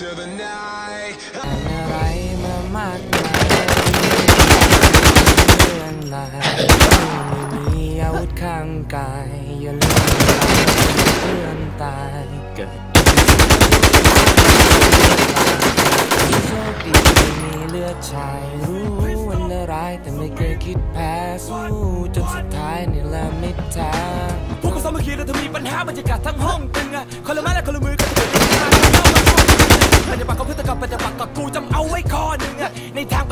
into the night. อะไรมามากมายเรื่องลายไม่มีอาวุธข้างกายอย่าลืมเพื่อนตายเกิดโชคดีที่มีเลือดชายรู้วันร้ายแต่ไม่เคยคิดแพ้สู้จนสุดท้ายนี่แหละไมิตรแท้พวกเขาสามัคคีแล้วถ้ามีปัญหาบรรยากาศทั้งห้องตึงอะคนละไม้และคนละมือ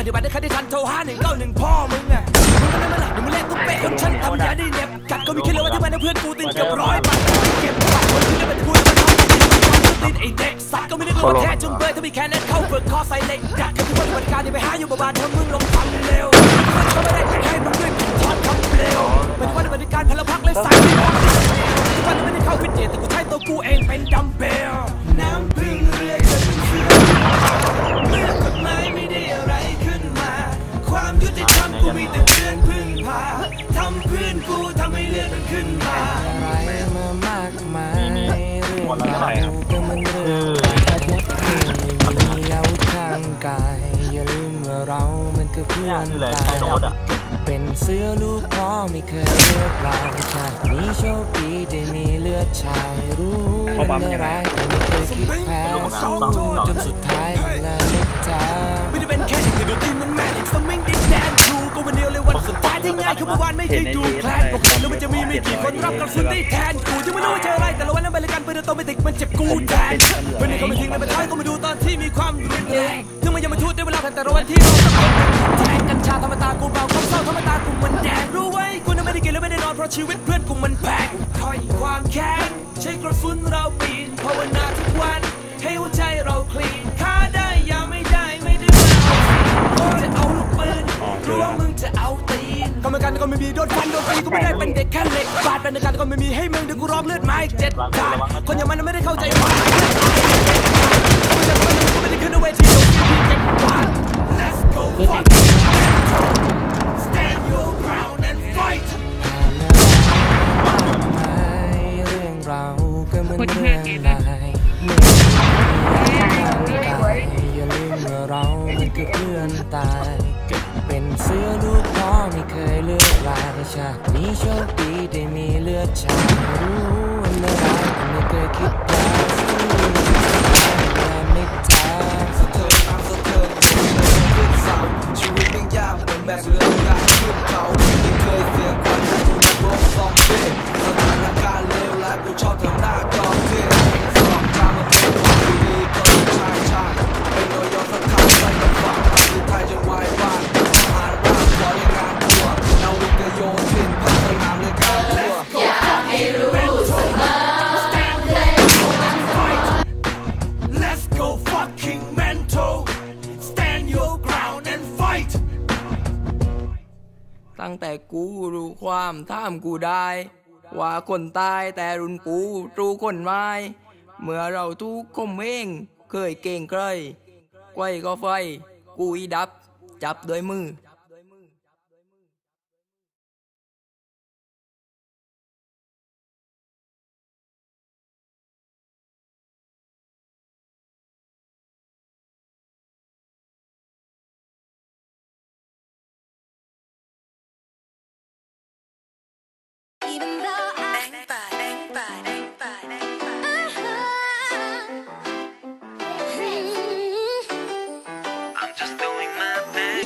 ฏิบัติได้คันได้ทันโทรห้าหนึ่งเก้าหนึ่งพ่อมึงอะมึงก็ไม่มาหลับมึงเล่นตุ๊กเป๊ะคนฉันทำยาได้เน็บกัดก็มีคิดเลยว่าที่มันให้เพื่อนกูติดกับร้อยบาทเก็บบัตรคนที่ได้เป็นกูแล้วมันทำติดไอ้เด็กสัตว์ก็ไม่นึกว่าแท้จุงเบยถ้ามีแค่นั้นเข้าเบิกคอใส่เหล็กดัดกันทุกปฏิบัติการอย่าไปหาอยู่บ้านถ้ามึงลงทำเร็วมันก็ไม่ได้ รื่องราวก็มันเรื่องอาวุธที่มีอาวุธข้างกายอย่าลืมว่าเรามันคือเพื่อนตายเป็นเสื้อลูกพ่อไม่เคยเลือกเราชาตินี้โชคดีได้มีเลือดชายรู้วันร้ายแต่ไม่เคยคิดแพ้สู้จนสุดท้ายมันละมิตรแท้ไม่ได้เป็นแค่เด็กเดียวที่มันแม่เด็กสมิงดิแดนทรูก็วันเดียวเลย สุดท้ายที่ง่ายคือเมื่อวานไม่ได้ดูแคลนปกติแล้วมันจะมีไม่กี่คนรับกระสุนได้แทนกูยังไม่รู้ว่าเจออะไรแต่ละวันนั้นบริการปืนโตไม่ติดมันเจ็บกูแทนเพื่อนเขาไม่ทิ้งในบันท้ายก็มาดูตอนที่มีความรุนแรงถึงมันยังไม่ทุดได้เวลาผ่านแต่ละวันที่เราต้องแทงกัญชาธรรมตากูเบาความเศร้าธรรมตากูมันแดงรู้ไว้กูนั้นไม่ได้กินและไม่ได้นอนเพราะชีวิตเพื่อนกูมันแพงถอยความแค้นใช้กระสุนเราปีนภาวนาทุกวันให้หัวใจเราคลีน กรรมการก็ไม่มีโดนฟันโดนตีก็ไม่ได้เป็นเด็กแค่เหล็กบาดเป็นการก็ไม่มีให้มึงเดี๋ยวกูร้องเลือดไม้เจ็ดขาดคนอย่างมันไม่ได้เข้าใจว่าไม่ได้ขึ้นเอาเวทีเดี๋ยวพี่เจ็บปาก Let's go fuck Stand your ground and fight เรื่องราวก็เหมือนเรื่องลายเมื่ออย่าลืมว่าเรามันคือเพื่อนตาย เป็นเสื้อลูกพ่อไม่เคยเลือกลายชาตินี้โชคดีได้มีเลือดชายรู้ว่าเมื่อไรไม่เคยคิดแพ้สู้แต่ไม่แท้สะเทินน้ำสะเทินขึ้นเสาชีวิตยังยากเหมือนแบกเรืออยากขึ้นเขาไม่เคยเสียขวัญแต่ถูกรบสองเท่สถานการณ์เลวร้ายกูชอบทำ ตั้งแต่กูรู้ความท่ามกูได้ ว่าคนตายแต่รุนปูรู้คนไม้เมื่อเราทุกคมเองเคยเก่งใครไกวก็ไฟ กูอีดับ จับด้วยมือ